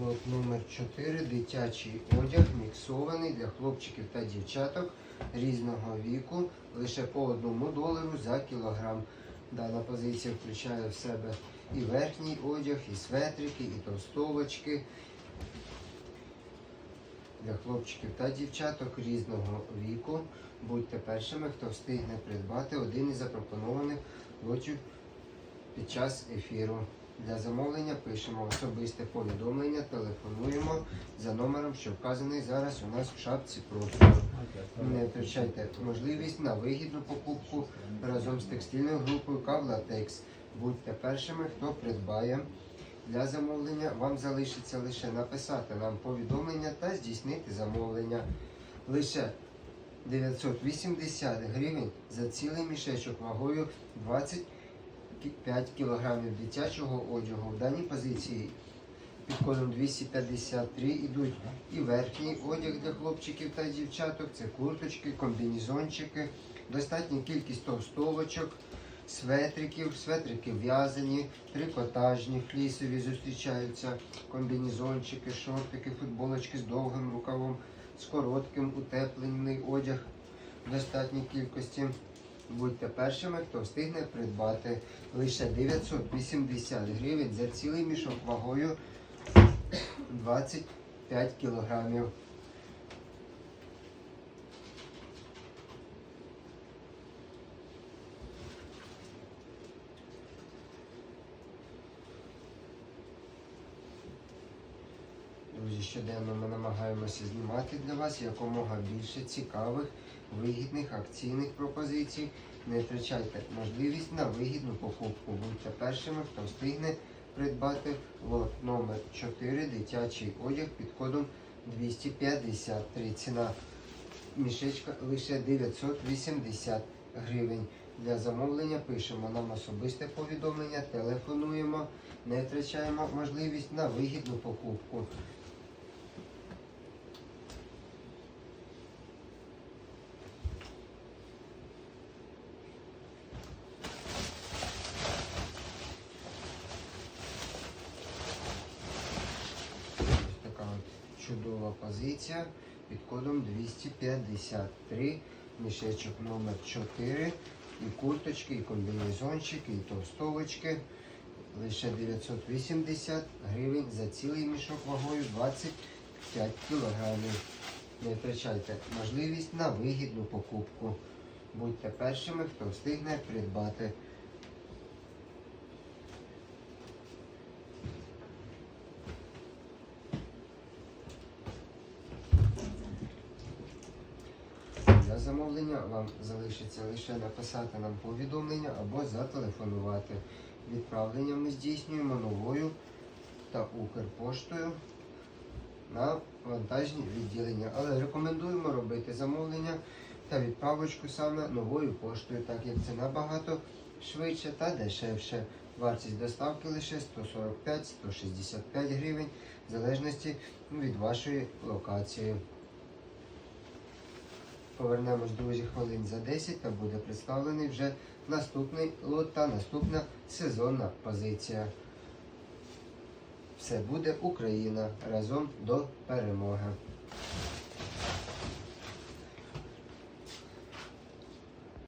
Лот номер 4 дитячий одяг міксований для хлопчиків та дівчаток різного віку лише по одному долару за кілограм. Дана позиція включає в себе і верхній одяг, і светрики, і товстовочки для хлопчиків та дівчаток різного віку. Будьте першими, хто встигне придбати один із запропонованих лотів під час ефіру. Для замовлення пишемо особисте повідомлення, телефонуємо за номером, що вказаний зараз у нас в шапці профілю. Не втрачайте можливість на вигідну покупку разом з текстильною групою Кавлатекс. Будьте першими, хто придбає. Для замовлення вам залишиться лише написати нам повідомлення та здійснити замовлення. Лише 980 гривень за цілий мішечок вагою 25 кілограмів дитячого одягу. В даній позиції під кодом 253 йдуть і верхній одяг для хлопчиків та дівчаток, це курточки, комбінезончики, достатня кількість товстовочок, светриків, светрики в'язані, трикотажні, флісові зустрічаються, комбінезончики, шортики, футболочки з довгим рукавом, з коротким утеплений одяг в достатній кількості. Будьте першими, хто встигне придбати лише 980 гривень за цілий мішок вагою 25 кілограмів. Друзі, щоденно ми намагаємося знімати для вас якомога більше цікавих, вигідних акційних пропозицій. Не втрачайте можливість на вигідну покупку. Будьте першими, хто встигне придбати лот номер 4 дитячий одяг під кодом 253. Ціна мішечка лише 980 гривень. Для замовлення пишемо нам особисте повідомлення, телефонуємо, не втрачаємо можливість на вигідну покупку. Чудова позиція під кодом 253, мішечок номер 4, і курточки, і комбінезончики, і товстовочки. Лише 980 гривень за цілий мішок вагою 25 кілограмів. Не втрачайте можливість на вигідну покупку. Будьте першими, хто встигне придбати. Для замовлення вам залишиться лише написати нам повідомлення або зателефонувати. Відправлення ми здійснюємо новою та Укрпоштою на вантажні відділення. Але рекомендуємо робити замовлення та відправочку саме новою поштою, так як це набагато швидше та дешевше. Вартість доставки лише 145-165 гривень, в залежності від вашої локації. Повернемось, друзі, хвилин за 10 та буде представлений вже наступний лот та наступна сезонна позиція. Все буде Україна разом до перемоги.